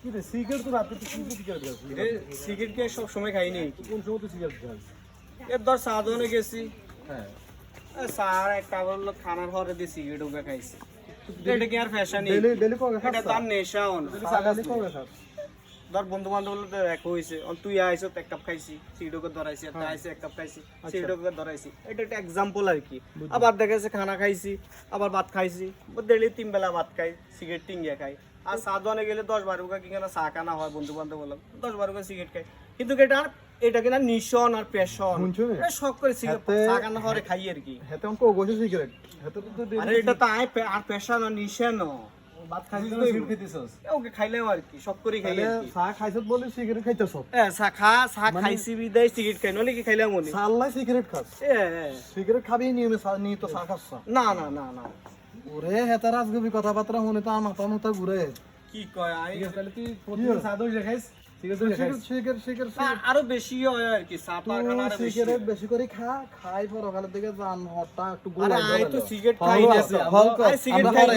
কি রে সিগারেট তো রাতে তো কি সিগারেট খাস সিগারেট কি সব সময় খাই নি? কোন সময় তো সিগারেট খাস এর ধর সাধনে গেছি। হ্যাঁ। সার একটা বলল খানার পরে দিয়ে সিগারেট উবে খাইছি এটা কি আর ফ্যাশন ডেলি ডেলি কবে খাস এটা তার নেশা অন ডেলি খাস ধর বন্ধু বান্ধব এক হয়েছে তুই আইসো এক কাপ খাইছি। সিগারেটকে ধরাইছি তুই আইসো এক কাপ খাইছি। সিগারেটকে ধরাইছি। এটা একটা এক্সাম্পল আর কি। আবার দেখা যাচ্ছে খানা খাইছি আবার ভাত খাইছি। ডেলি তিন বেলা ভাত খাই সিগারেট টিঙ্গিয়া খাই। আর সাধনে গেলে দশ বারো কি কেন চা কানা হয় বন্ধু বান্ধব বললাম দশ বারো সিগারেট খাই। কিন্তু এটা আর এটা কিনা নিশন আর পেশন শখ করে সিগারেট চা কানা হরে খাই আর কি। হেতে অঙ্ক সিগারেট আরে এটা তো আর পেশন আর নিশান ভাত খাইছিস তো সিগারেট খাইতেছস ওকে খাইলাম আর কি শখ করে খাই তাহলে আর কি। চা খাইছত বলে সিগারেট খাইতেছ এ চা খা চা খাইছি বিদায় সিগারেট খাই নলে কি খাইলাম মনে সাল্লাই সিগারেট খাস? এ এ, সিগারেট খাবি নিয়মে নিয়ে তো চা খাস না না না না। ওরে হেতার আজগবি কথাবার্তা শুনে তো আমার মাথা মাথা ঘুরে। কি কয় আই তাহলে তুই প্রতিদিন চা দই খাইস? সিগারেট সিগারেট সিগারেট আর- বেশি হয় আর কি বেশি। সিগারেট বেশি করে খা খাই পরকালের দিকে যান হটটা একটু আরে আই তো সিগারেট খাই না সিগারেট খাই